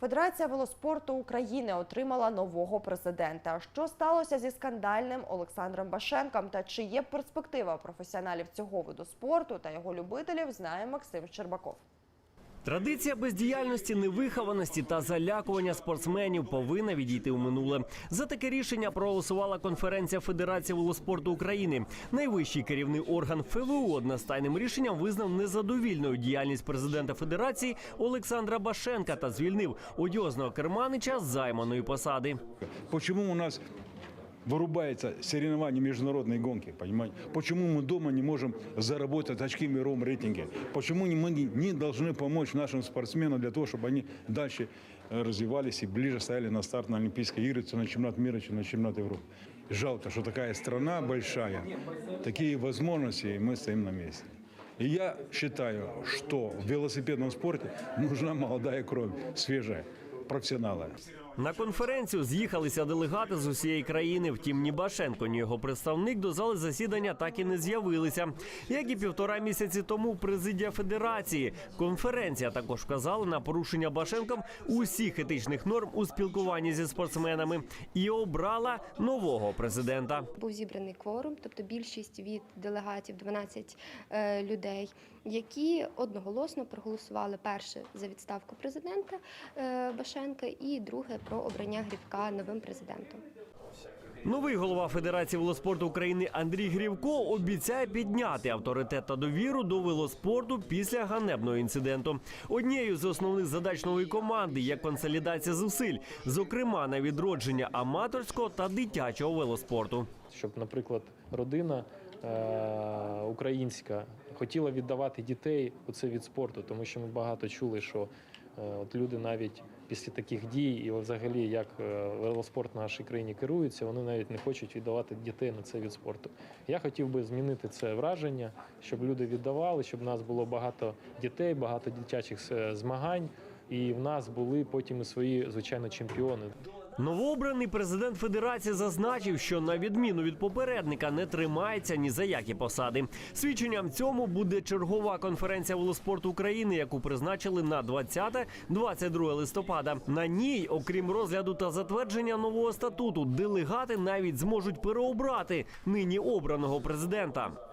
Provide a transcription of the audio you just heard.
Федерація велоспорту України отримала нового президента. Що сталося зі скандальним Олександром Башенком та чи є перспектива професіоналів цього виду спорту та його любителів, знає Максим Щербаков. Традиція бездіяльності, невихованості та залякування спортсменів повинна відійти у минуле. За таке рішення проголосувала конференція Федерації велоспорту України. Найвищий керівний орган ФВУ одностайним рішенням визнав незадовільною діяльність президента Федерації Олександра Башенка та звільнив одіозного керманича з займаної посади. Почему у нас вырубается соревнование международной гонки, понимаете? Почему мы дома не можем заработать очки в мировом рейтинге? Почему мы не, должны помочь нашим спортсменам для того, чтобы они дальше э, развивались и ближе стояли на старт на Олимпийской игры, на чемпионат мира, на чемпионат Европы? Жалко, что такая страна большая, такие возможности, и мы стоим на месте. И я считаю, что в велосипедном спорте нужна молодая кровь, свежая, профессионалы. На конференцію з'їхалися делегати з усієї країни. Втім, ні Башенко, ні його представник до зали засідання так і не з'явилися. Як і півтора місяці тому президія федерації. Конференція також вказала на порушення Башенком усіх етичних норм у спілкуванні зі спортсменами і обрала нового президента. Був зібраний кворум, тобто більшість від делегатів 12 е, людей, які одноголосно проголосували перше за відставку президента е, Башенка і друге про обрання Грівка новим президентом. Новий голова Федерації велоспорту України Андрій Грівко обіцяє підняти авторитет та довіру до велоспорту після ганебного інциденту. Однією з основних задач нової команди є консолідація зусиль, зокрема на відродження аматорського та дитячого велоспорту. щоб, наприклад, родина е- українська хотіла віддавати дітей у цей від спорту, тому що ми багато чули, що е, от люди навіть після таких дій, і взагалі як е, велоспорт в нашій країні керується, вони навіть не хочуть віддавати дітей на цей від спорту. Я хотів би змінити це враження, щоб люди віддавали, щоб в нас було багато дітей, багато дитячих е, змагань. І в нас були потім і свої звичайно чемпіони. Новообраний президент Федерації зазначив, що на відміну від попередника не тримається ні за які посади. Свідченням цьому буде чергова конференція велоспорту України, яку призначили на 20-22 листопада. На ній, окрім розгляду та затвердження нового статуту, делегати навіть зможуть переобрати нині обраного президента.